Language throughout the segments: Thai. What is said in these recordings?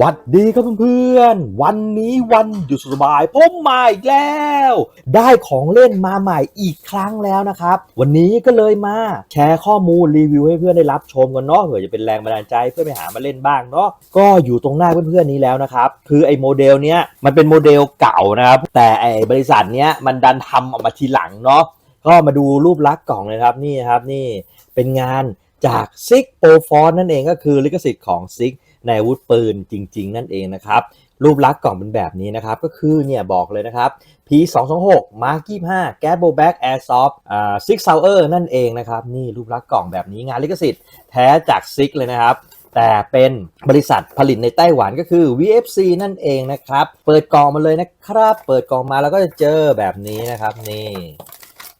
วัดดีครับเพื่อนๆ วันนี้วันหยุดสบายผมมาอีกแล้ว ได้ของเล่นมาใหม่อีกครั้งแล้วนะครับ วันนี้ก็เลยมาแชร์ข้อมูลรีวิวให้เพื่อนได้รับชมกันเนาะเผื่อจะเป็นแรงบันดาลใจเพื่อไปหามาเล่นบ้างเนาะก็อยู่ตรงหน้าเพื่อนๆนี้แล้วนะครับ คือไอ้โมเดลเนี้ยมันเป็นโมเดลเก่านะครับแต่ไอ้บริษัทเนี้ยมันดันทำออกมาทีหลังเนาะก็มาดูรูปลักษณ์กล่องเลยครับนี่ครับนี่เป็นงานจากซิกโปรฟอนนั่นเองก็คือลิขสิทธิ์ของซิก ในอาวุธปืนจริง ๆ นั่นเองนะครับ รูปลักษณ์กล่องเป็นแบบนี้นะครับ ก็คือเนี่ยบอกเลยนะครับ P226 Mark 25 Gas Blowback Airsoft อ่า Six Sauer นั่นเองนะครับ นี่รูปลักษณ์กล่องแบบนี้งานลิขสิทธิ์แท้จากซิกเลยนะครับแต่เป็นบริษัทผลิตในไต้หวันก็คือ VFC นั่นเองนะครับ เปิดกล่องมาเลยนะครับ เปิดกล่องมาแล้วก็จะเจอแบบนี้นะครับนี่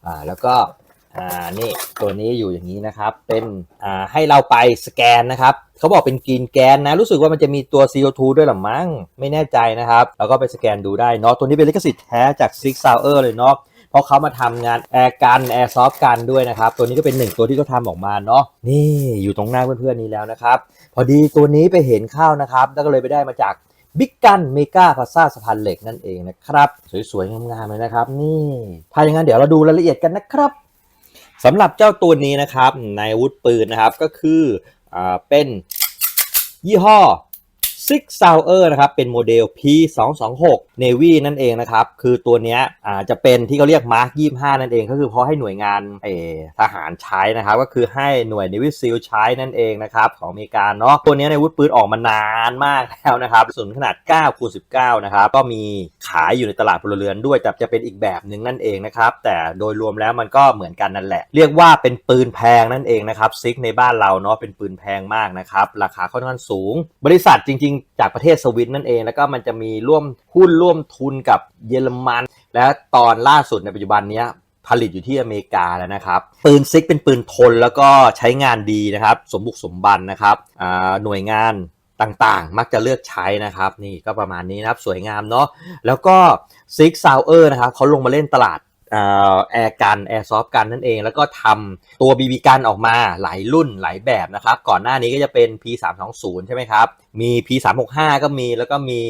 อ่าแล้วก็ อ่านี่ตัวนี้อยู่อย่างนี้นะครับ เป็นอ่าให้เราไปสแกนนะครับเขาบอกเป็นกรีนแกนนะ รู้สึกว่ามันจะมีตัว CO2 ด้วยหรือมั้งไม่แน่ใจนะครับ แล้วก็ไปสแกนดูได้เนาะตัวนี้เป็นลิขสิทธิ์แท้จาก Six Sauer เลยเนาะเพราะเขามาทำงานแอร์กันแอร์ซอฟกันด้วยนะครับ ตัวนี้ก็เป็นหนึ่งตัวที่เขาทำออกมาเนาะนี่อยู่ตรงหน้าเพื่อนๆนี้แล้วนะครับ พอดีตัวนี้ไปเห็นเข้านะครับ แล้วก็เลยไปได้มาจากบิ๊กกันเมกาพาซ่าสะพานเหล็กนั่นเองนะครับ สวยๆงามๆเลยนะครับ นี่ถ้าอย่างนั้นเดี๋ยวเราดูรายละเอียดกันนะครับ สำหรับเจ้าตัวนี้นะครับในอาวุธปืนนะครับก็คืออเป็นยี่ห้อ Six Sauer นะครับเป็นโมเดล P226 Navy นั่นเองนะครับ คือตัวนี้อาจะเป็นที่เขาเรียก Mark 25 นั่นเอง ก็คือเพราะให้หน่วยงานเอทหารใช้นะครับ ก็คือให้หน่วย Navy SEAL ใช้นั่นเองนะครับของอเมริกาเนาะตัวนี้ในวุธปืนออกมานานมากแล้วนะครับส่วนขนาด9คูณ19 นะครับ ก็มีขายอยู่ในตลาดพลเรือนด้วยแต่จะเป็นอีกแบบหนึ่งนั่นเองนะครับ แต่โดยรวมแล้วมันก็เหมือนกันนั่นแหละ เรียกว่าเป็นปืนแพงนั่นเองนะครับซิกในบ้านเราเนาะเป็นปืนแพงมากนะครับราคาค่อนข้างสูง บริษัทจริงจากประเทศสวิตนั่นเอง แล้วก็มันจะมีร่วมหุ้นร่วมทุนกับเยอรมัน และตอนล่าสุดในปัจจุบันนี้ผลิตอยู่ที่อเมริกาแล้วนะครับ ปืนซิกเป็นปืนทนแล้วก็ใช้งานดีนะครับ สมบุกสมบันนะครับหน่วยงานต่างๆ มักจะเลือกใช้นะครับ นี่ก็ประมาณนี้นะครับ สวยงามเนาะแล้วก็ซิกซาวเออร์นะครับเขาลงมาเล่นตลาด แอร์กันแอร์ซอฟกันนั่นเอง แล้วก็ทำตัวบีบีกันออกมาหลายรุ่นหลายแบบนะครับ ก่อนหน้านี้ก็จะเป็น P320 ใช่ไหมครับ มี P365 ก็มีแล้วก็มี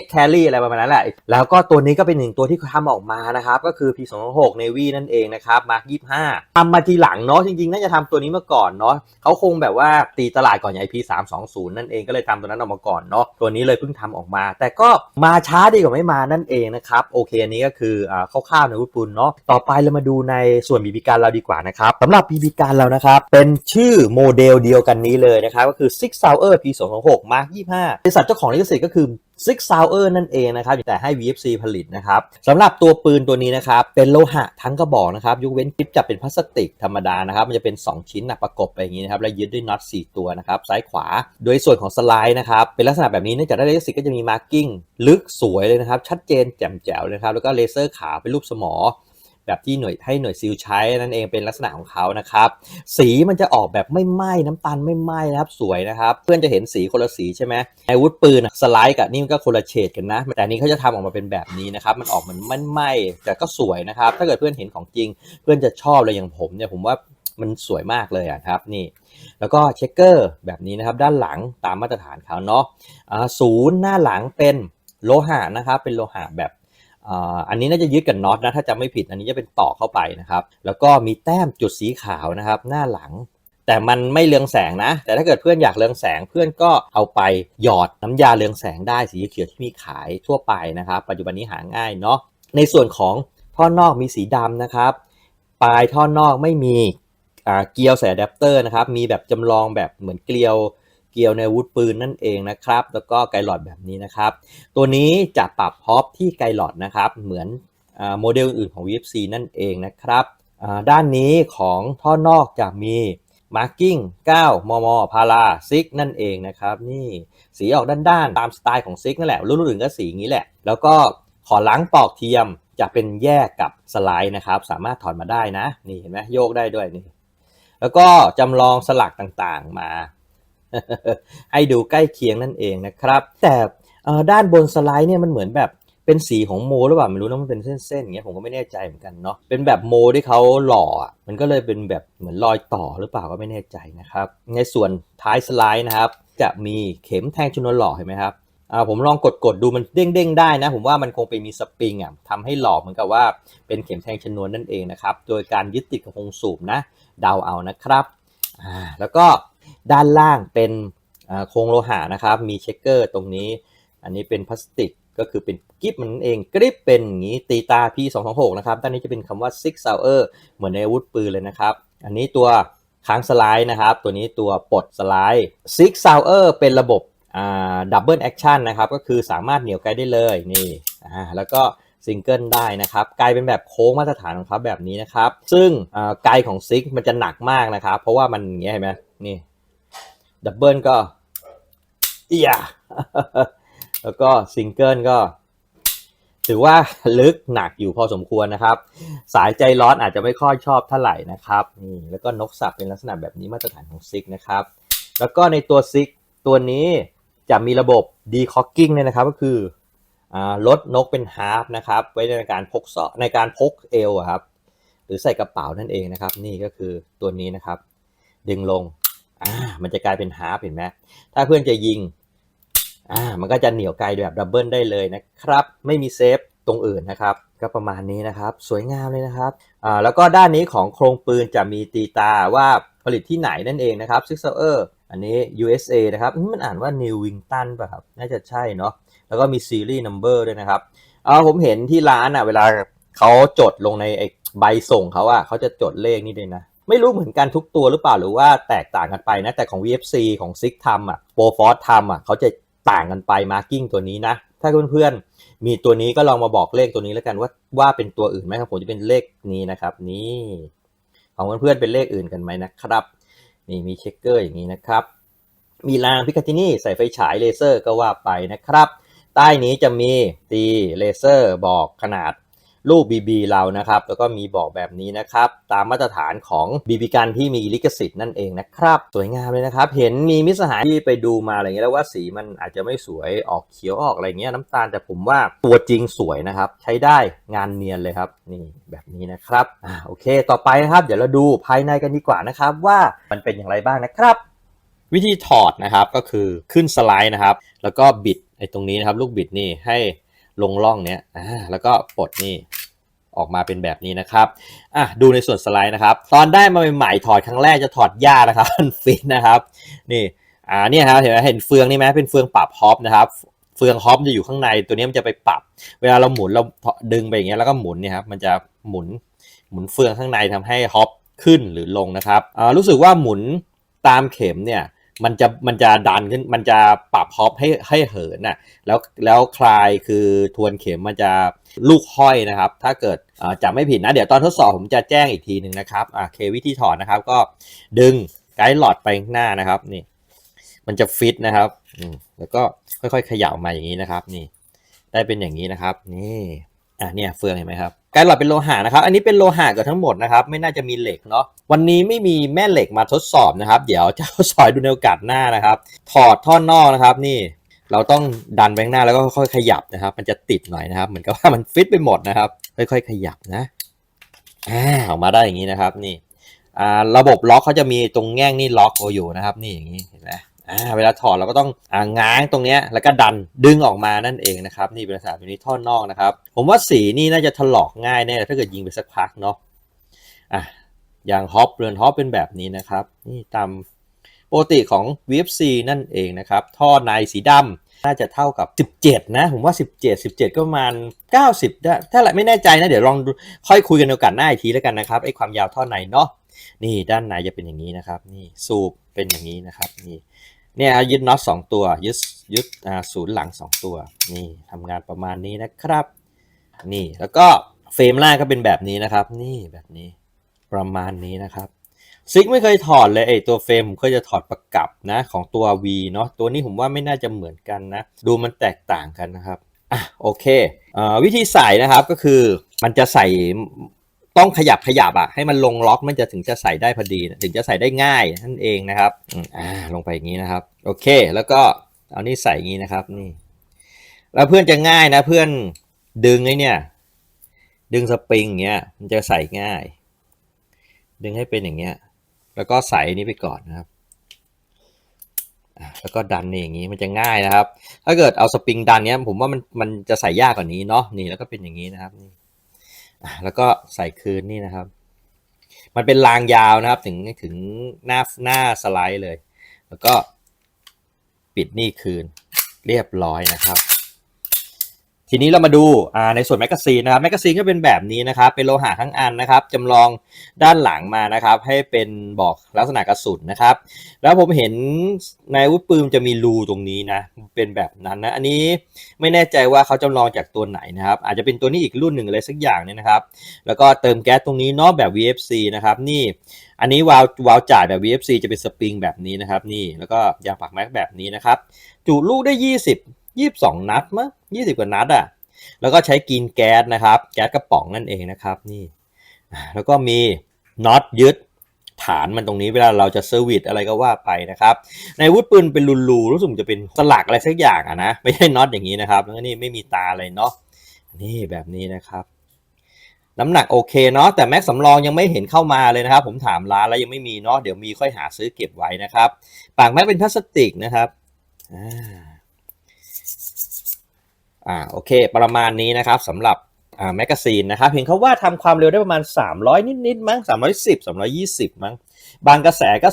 X Carry อะไรประมาณนั้นแหละ แล้วก็ตัวนี้ก็เป็นหนึ่งตัวที่เขาทำออกมานะครับ ก็คือ P226 Navy นั่นเองนะครับ Mark 25ทำมาทีหลังเนาะจริงๆ น่าจะทำตัวนี้มาก่อนเนาะเขาคงแบบว่าตีตลาดก่อนอย่าง P320 นั่นเองก็เลยทำตัวนั้นออกมาก่อนเนาะตัวนี้เลยเพิ่งทำออกมา แต่ก็มาช้าดีกว่าไม่มานั่นเองนะครับโอเคอันนี้ก็คืออ่าคร่าวๆในวุฒิปุนเนาะต่อไปเรามาดูในส่วนบีบีการเราดีกว่านะครับสำหรับบีบีการเรานะครับเป็นชื่อโมเดลเดียวกันนี้เลยนะครับก็คือ Six Hour P 2 6 Mark 25บริษัทเจ้าของลิขสิทธิ์ก็คือ ซิกซาวเออร์นั่นเองนะครับแต่ให้ VFC ผลิตนะครับสำหรับตัวปืนตัวนี้นะครับเป็นโลหะทั้งกระบอกนะครับยกเว้นคลิปจะเป็นพลาสติกธรรมดานะครับมันจะเป็น 2 ชิ้นนะประกบไปอย่างนี้นะครับแล้วยึดด้วยน็อต4ตัวนะครับซ้ายขวา โดยส่วนของสไลด์นะครับเป็นลักษณะแบบนี้เนื่องจากได้ลิขสิทธิ์ก็จะมีมาร์กิ้งลึกสวยเลยนะครับชัดเจนแจ่มแจ๋วเลยครับแล้วก็เลเซอร์ขาวเป็นรูปสมอ แบบที่หน่วยให้หน่วยซิลใช้นั่นเองเป็นลักษณะของเขานะครับ สีมันจะออกแบบไม่ไหม้น้ำตาลไม่ไหม้นะครับสวยนะครับ เพื่อนจะเห็นสีคนละสีใช่ไหมในอาวุธปืนอะสไลด์กับนี่มันก็คนละเฉดกันนะ แต่นี้เขาจะทำออกมาเป็นแบบนี้นะครับ มันออกเหมือนมันไหม้แต่ก็สวยนะครับ ถ้าเกิดเพื่อนเห็นของจริง เพื่อนจะชอบเลยอย่างผมเนี่ยผมว่ามันสวยมากเลยอะครับนี่ แล้วก็เช็คเกอร์แบบนี้นะครับ ด้านหลังตามมาตรฐานเขาเนาะศูนย์หน้าหลังเป็นโลหะนะครับ เป็นโลหะแบบ อันนี้น่าจะยึดกับน็อตนะถ้าจำไม่ผิดอันนี้จะเป็นต่อเข้าไปนะครับ แล้วก็มีแต้มจุดสีขาวนะครับ หน้าหลัง แต่มันไม่เรืองแสงนะ แต่ถ้าเกิดเพื่อนอยากเรืองแสงเพื่อนก็เอาไปหยอดน้ำยาเรืองแสงได้สีเขียวที่มีขายทั่วไปนะครับ ปัจจุบันนี้หาง่ายเนาะในส่วนของท่อนอกมีสีดำนะครับ ปลายท่อนอกไม่มีเกลียวใส่อะแดปเตอร์นะครับมีแบบจำลองแบบเหมือนเกลียว เกลียวในวุธปืนนั่นเองนะครับ แล้วก็ไกหลอดแบบนี้นะครับ ตัวนี้จะปรับฮอปที่ไกหลอดนะครับ เหมือนอโมเดลอื่นของ VFC นั่นเองนะครับ ด้านนี้ของท่อนอกจะมี Marking 9มม พาราซิกนั่นเองนะครับ นี่สีออกด้านๆ ตามสไตล์ของซิกนั่นแหละรุ่นอื่นก็สีอย่างนี้แหละ แล้วก็ขอล้างปอกเทียมจะเป็นแยกกับสไลด์นะครับ สามารถถอดมาได้นะ นี่เห็นไหมโยกได้ด้วยนี่ แล้วก็จำลองสลักต่างๆมา ให้ดูใกล้เคียงนั่นเองนะครับ แต่ด้านบนสไลด์เนี่ยมันเหมือนแบบเป็นสีของโมหรือเปล่าไม่รู้นะมันเป็นเส้นๆอย่างเงี้ยผมก็ไม่แน่ใจเหมือนกันเนาะเป็นแบบโมที่เขาหล่อมันก็เลยเป็นแบบเหมือนรอยต่อหรือเปล่าก็ไม่แน่ใจนะครับ ในส่วนท้ายสไลด์นะครับ จะมีเข็มแทงชนวนหล่อเห็นไหมครับอ่าผมลองกดกดดูมันเด้งเด้งๆได้นะ ผมว่ามันคงไปมีสปริงอะทำให้หลอกเหมือนกับว่าเป็นเข็มแทงชนวนนั่นเองนะครับ โดยการยึดติดกับวงสูบนะเดาเอานะครับอ่าแล้วก็ ด้านล่างเป็นโครงโลหะนะครับ มีเช็คเกอร์ตรงนี้ อันนี้เป็นพลาสติกก็คือเป็นกิฟมันเองกริปเป็นอย่างนี้ตีตา P226 นะครับ ด้านนี้จะเป็นคำว่า Six Hour เหมือนในอาวุธปืนเลยนะครับ อันนี้ตัวค้างสไลด์นะครับ ตัวนี้ตัวปลดสไลด์ Six Hour เป็นระบบดับเบิลแอคชั่นนะครับ ก็คือสามารถเหนี่ยวไกลได้เลยนี่อ่าแล้วก็ซิงเกิลได้นะครับไกลเป็นแบบโค้งมาตรฐานของเขาแบบนี้นะครับ ซึ่งอ่าไกลของซิกมันจะหนักมากนะครับ เพราะว่ามันอย่างเงี้ยเห็นไหมนี่ ดับเบิลก็เอียแล้วก็ซิงเกิลก็ ถือว่าลึกหนักอยู่พอสมควรนะครับ สายใจร้อนอาจจะไม่ค่อยชอบเท่าไหร่นะครับนี่แล้วก็นกสับเป็นลักษณะแบบนี้มาตรฐานของซิกนะครับ แล้วก็ในตัวซิกตัวนี้จะมีระบบ decocking เนี่ยนะครับก็คืออลดนกเป็นฮาร์ฟนะครับไว้ในการพกเสาะในการพกเอวครับ หรือใส่กระเป๋านั่นเองนะครับ นี่ก็คือตัวนี้นะครับ ดึงลง อ่ามันจะกลายเป็นฮาร์ฟเห็นไหมถ้าเพื่อนจะยิงอ่ามันก็จะเหนียวไกลแบบดับเบิลได้เลยนะครับ ไม่มีเซฟตรงอื่นนะครับ ก็ประมาณนี้นะครับ สวยงามเลยนะครับอ่าแล้วก็ด้านนี้ของโครงปืนจะมีตีตาว่าผลิตที่ไหนนั่นเองนะครับ Six Hour อันนี้ USA นะครับมันอ่านว่า New Wington ป่ะครับ น่าจะใช่เนาะแล้วก็มี Series Number ด้วยนะครับอ่าผมเห็นที่ร้านอะเวลาเขาจดลงในไอ้ใบส่งเขาอะเขาจะจดเลขนี่ด้วยนะ ไม่รู้เหมือนกันทุกตัวหรือเปล่าหรือว่าแตกต่างกันไปนะ แต่ของ VFC ของ Six ทำอะ Pro Force ทำอะเขาจะต่างกันไป Marking ตัวนี้นะ ถ้าเพื่อนๆ มีตัวนี้ก็ลองมาบอกเลขตัวนี้แล้วกันว่าว่าเป็นตัวอื่นไหมครับผมจะเป็นเลขนี้นะครับ นี่ของเพื่อนๆเป็นเลขอื่นกันไหมนะครับ นี่มีเช็คเกอร์อย่างนี้นะครับ มีรางพิกาตินี่ใส่ไฟฉายเลเซอร์ก็ว่าไปนะครับ ใต้นี้จะมีตีเลเซอร์บอกขนาด รูป BB เรานะครับ แล้วก็มีบอกแบบนี้นะครับ ตามมาตรฐานของ BB กันที่มีลิขสิทธิ์นั่นเองนะครับ สวยงามเลยนะครับ เห็นมีมิสหายที่ไปดูมาอะไรเงี้ยแล้วว่าสีมันอาจจะไม่สวยออกเขียวออกอะไรเงี้ยน้ำตาลแต่ผมว่าตัวจริงสวยนะครับ ใช้ได้งานเนียนเลยครับนี่แบบนี้นะครับอ่าโอเค ต่อไปนะครับ เดี๋ยวเราดูภายในกันดีกว่านะครับว่ามันเป็นอย่างไรบ้างนะครับ วิธีถอดนะครับก็คือขึ้นสไลด์นะครับ แล้วก็บิดไอ้ตรงนี้นะครับ ลูกบิดนี่ให้ ลงร่องเนี้ยแล้วก็ปลดนี่ออกมาเป็นแบบนี้นะครับ อะดูในส่วนสไลด์นะครับ ตอนได้มาใหม่ๆถอดครั้งแรกจะถอดยากนะครับฟิตนะครับ นี่ อ่าเนี่ยครับเห็นไหมเห็นเฟืองนี่ไหมเป็นเฟืองปรับฮอปนะครับ เฟืองฮอปจะอยู่ข้างในตัวนี้มันจะไปปรับ เวลาเราหมุนเราดึงไปอย่างเงี้ยแล้วก็หมุนเนี่ยครับ มันจะหมุนหมุนเฟืองข้างในทำให้ฮอปขึ้นหรือลงนะครับ อ่ารู้สึกว่าหมุนตามเข็มเนี่ย มันจะมันจะดันขึ้นมันจะปรับฮอปให้ให้เหินน่ะแล้วแล้วคลายคือทวนเข็มมันจะลูกห้อยนะครับ ถ้าเกิดอ่าจำไม่ผิดนะ เดี๋ยวตอนทดสอบผมจะแจ้งอีกทีหนึ่งนะครับอ่าเควิธีถอดนะครับ ก็ดึงไกด์หลอดไปข้างหน้านะครับนี่ มันจะฟิตนะครับอืมแล้วก็ค่อยๆเขย่ามาอย่างนี้นะครับ นี่ ได้เป็นอย่างนี้นะครับ นี่ อะเนี่ยเฟืองเห็นไหมครับไกด์หลอดเป็นโลหะนะครับ อันนี้เป็นโลหะกือบทั้งหมดนะครับ ไม่น่าจะมีเหล็กเนาะ วันนี้ไม่มีแม่เหล็กมาทดสอบนะครับ เดี๋ยวจะทดสอบดูในโอกาสหน้านะครับ ถอดท่อนนอกนะครับ นี่ เราต้องดันไปข้างหน้าแล้วก็ค่อยๆขยับนะครับ มันจะติดหน่อยนะครับ เหมือนกับว่ามันฟิตไปหมดนะครับ ค่อยๆขยับนะอ่าออกมาได้อย่างนี้นะครับ นี่ อ่า ระบบล็อกเขาจะมีตรงแง่งนี่ล็อกอยู่นะครับ นี่อย่างนี้เห็นไหม อ่าเวลาถอดเราก็ต้องอ่าง้างตรงเนี้ยแล้วก็ดันดึงออกมานั่นเองนะครับนี่เป็นลักษณะแบบนี้ท่อนนอกนะครับผมว่าสีนี่น่าจะถลอกง่ายแน่ถ้าเกิดยิงไปสักพักเนาะอะอย่างฮอปเรือนฮอปเป็นแบบนี้นะครับนี่ตามปกติของ VFC นั่นเองนะครับท่อในสีดำน่าจะเท่ากับ 17 นะ ผมว่า 17 17 ก็ประมาณ 90ได้ถ้าไม่แน่ใจนะ เดี๋ยวลองค่อยคุยกันในโอกาสหน้าอีกทีแล้วกันนะครับไอ้ความยาวท่อในเนาะนี่ด้านในจะเป็นอย่างนี้นะครับ นี่สูบเป็นอย่างนี้นะครับนี่ เนี่ยยึดน็อตสองตัว ยึดยึดศูนย์หลังสองตัว นี่ทำงานประมาณนี้นะครับ นี่แล้วก็เฟรมล่างก็เป็นแบบนี้นะครับ นี่แบบนี้ประมาณนี้นะครับซิกไม่เคยถอดเลยไอตัวเฟรมผมเคยจะถอดประกับนะของตัว V เนาะตัวนี้ผมว่าไม่น่าจะเหมือนกันนะ ดูมันแตกต่างกันนะครับอะโอเคเอ่อวิธีใส่นะครับก็คือมันจะใส่ ต้องขยับขยับอะให้มันลงล็อกมันจะถึงจะใส่ได้พอดี ถึงจะใส่ได้ง่ายนั่นเองนะครับอ่าลงไปอย่างนี้นะครับ โอเค แล้วก็เอานี่ใส่อย่างนี้นะครับนี่ แล้วเพื่อนจะง่ายนะ เพื่อนดึงไอ้เนี่ย ดึงสปริงเงี้ย มันจะใส่ง่าย ดึงให้เป็นอย่างเงี้ย แล้วก็ใส่นี้ไปก่อนนะครับอะแล้วก็ดันนี่อย่างนี้มันจะง่ายนะครับ ถ้าเกิดเอาสปริงดันเนี้ยผมว่ามันมันจะใส่ยากกว่านี้เนาะนี่แล้วก็เป็นอย่างนี้นะครับนี่ แล้วก็ใส่คืนนี่นะครับ มันเป็นรางยาวนะครับ ถึงถึงหน้าหน้าสไลด์เลย แล้วก็ปิดนี่คืนเรียบร้อยนะครับ ทีนี้เรามาดูในส่วนแมกกาซีนนะครับแมกกาซีนก็เป็นแบบนี้นะครับเป็นโลหะทั้งอันนะครับจำลองด้านหลังมานะครับ ให้เป็นบอกลักษณะกระสุนนะครับ แล้วผมเห็นในวุธปืนจะมีรูตรงนี้นะเป็นแบบนั้นนะอันนี้ไม่แน่ใจว่าเขาจำลองจากตัวไหนนะครับ อาจจะเป็นตัวนี้อีกรุ่นหนึ่งอะไรสักอย่างเนี่ยนะครับ แล้วก็เติมแก๊สตรงนี้นอกแบบ VFC นะครับนี่อันนี้วาล์ววาล์วจ่ายแบบ VFC จะเป็นสปริงแบบนี้นะครับนี่แล้วก็ยางปักแม็กแบบนี้นะครับจุลูกได้ 20 22นัดมั้ง20กว่านัดอะแล้วก็ใช้กินแก๊สนะครับ แก๊สกระป๋องนั่นเองนะครับนี่ แล้วก็มีน็อตยึดฐานมันตรงนี้เวลาเราจะเซอร์วิสอะไรก็ว่าไปนะครับ ในวุธปืนเป็นรูๆรู้สึกจะเป็นสลักอะไรสักอย่างอะนะไม่ใช่น็อตอย่างนี้นะครับ แล้วก็นี่ไม่มีตาอะไรเนาะนี่แบบนี้นะครับ น้ำหนักโอเคเนาะแต่แม็กสำรองยังไม่เห็นเข้ามาเลยนะครับ ผมถามร้านแล้วยังไม่มีเนาะเดี๋ยวมีค่อยหาซื้อเก็บไว้นะครับ ปากแม็กเป็นพลาสติกนะครับอ่า อ่าโอเค ประมาณนี้นะครับสำหรับอ่าแมกกาซีนนะครับเห็นเขาว่าทำความเร็วได้ประมาณ 300 นิดๆมั้ง310 320 มั้งบางกระแสก็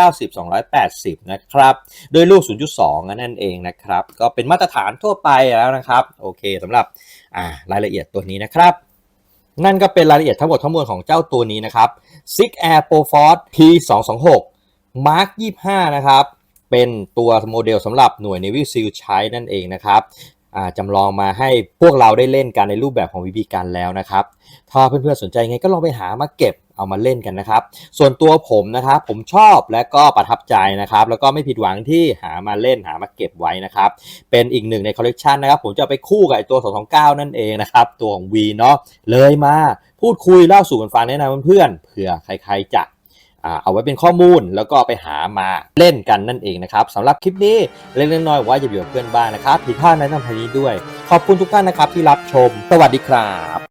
290 280 นะครับด้วยลูก 0.2 นั่นเองนะครับ ก็เป็นมาตรฐานทั่วไปแล้วนะครับ โอเคสำหรับอ่ารายละเอียดตัวนี้นะครับ นั่นก็เป็นรายละเอียดทั้งหมดทั้งมวลของเจ้าตัวนี้นะครับ Six Air Pro Force P226 Mark 25 นะครับ เป็นตัวโมเดลสำหรับหน่วย Navy SEAL ใช้นั่นเองนะครับ จำลองมาให้พวกเราได้เล่นกันในรูปแบบของ VB กันแล้วนะครับ ถ้าเพื่อนๆสนใจไงก็ลองไปหามาเก็บเอามาเล่นกันนะครับ ส่วนตัวผมนะครับ ผมชอบและก็ประทับใจนะครับ แล้วก็ไม่ผิดหวังที่หามาเล่นหามาเก็บไว้นะครับ เป็นอีกหนึ่งในคอลเลกชันนะครับ ผมจะไปคู่กับไอตัว 229 นั่นเองนะครับ ตัวของ V เนาะเลยมาพูดคุยเล่าสู่กันฟังแนะนำเพื่อนๆเผื่อใครๆจะ เอาไว้เป็นข้อมูลแล้วก็ไปหามาเล่นกันนั่นเองนะครับสำหรับคลิปนี้เล็กๆน้อยๆว่าจะอยู่กับเพื่อนบ้างนะครับผิดพลาดในทางนี้ด้วย ขอบคุณทุกท่านนะครับที่รับชม สวัสดีครับ